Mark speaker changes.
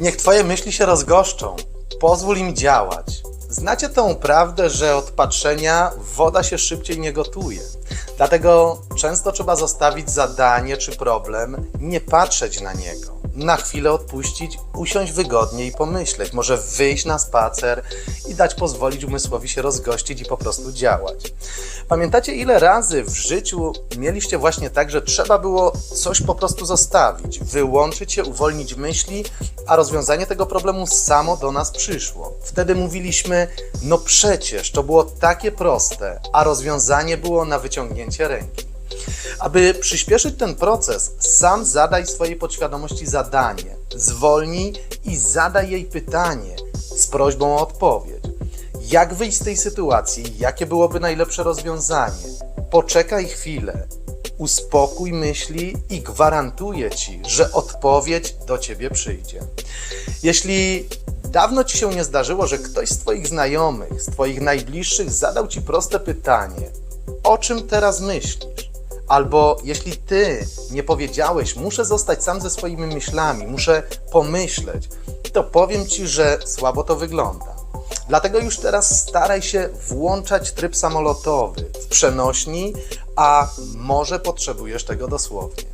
Speaker 1: Niech Twoje myśli się rozgoszczą. Pozwól im działać. Znacie tą prawdę, że od patrzenia woda się szybciej nie gotuje. Dlatego często trzeba zostawić zadanie czy problem, nie patrzeć na niego. Na chwilę odpuścić, usiąść wygodnie i pomyśleć. Może wyjść na spacer i dać pozwolić umysłowi się rozgościć i po prostu działać. Pamiętacie, ile razy w życiu mieliście właśnie tak, że trzeba było coś po prostu zostawić, wyłączyć się, uwolnić myśli, a rozwiązanie tego problemu samo do nas przyszło. Wtedy mówiliśmy, no przecież to było takie proste, a rozwiązanie było na wyciągnięcie ręki. Aby przyspieszyć ten proces, sam zadaj swojej podświadomości zadanie, zwolnij i zadaj jej pytanie z prośbą o odpowiedź. Jak wyjść z tej sytuacji? Jakie byłoby najlepsze rozwiązanie? Poczekaj chwilę, uspokój myśli i gwarantuję ci, że odpowiedź do ciebie przyjdzie. Jeśli dawno ci się nie zdarzyło, że ktoś z twoich znajomych, z twoich najbliższych zadał ci proste pytanie: o czym teraz myślisz? Albo jeśli ty nie powiedziałeś, muszę zostać sam ze swoimi myślami, muszę pomyśleć, to powiem ci, że słabo to wygląda. Dlatego już teraz staraj się włączać tryb samolotowy w przenośni, a może potrzebujesz tego dosłownie.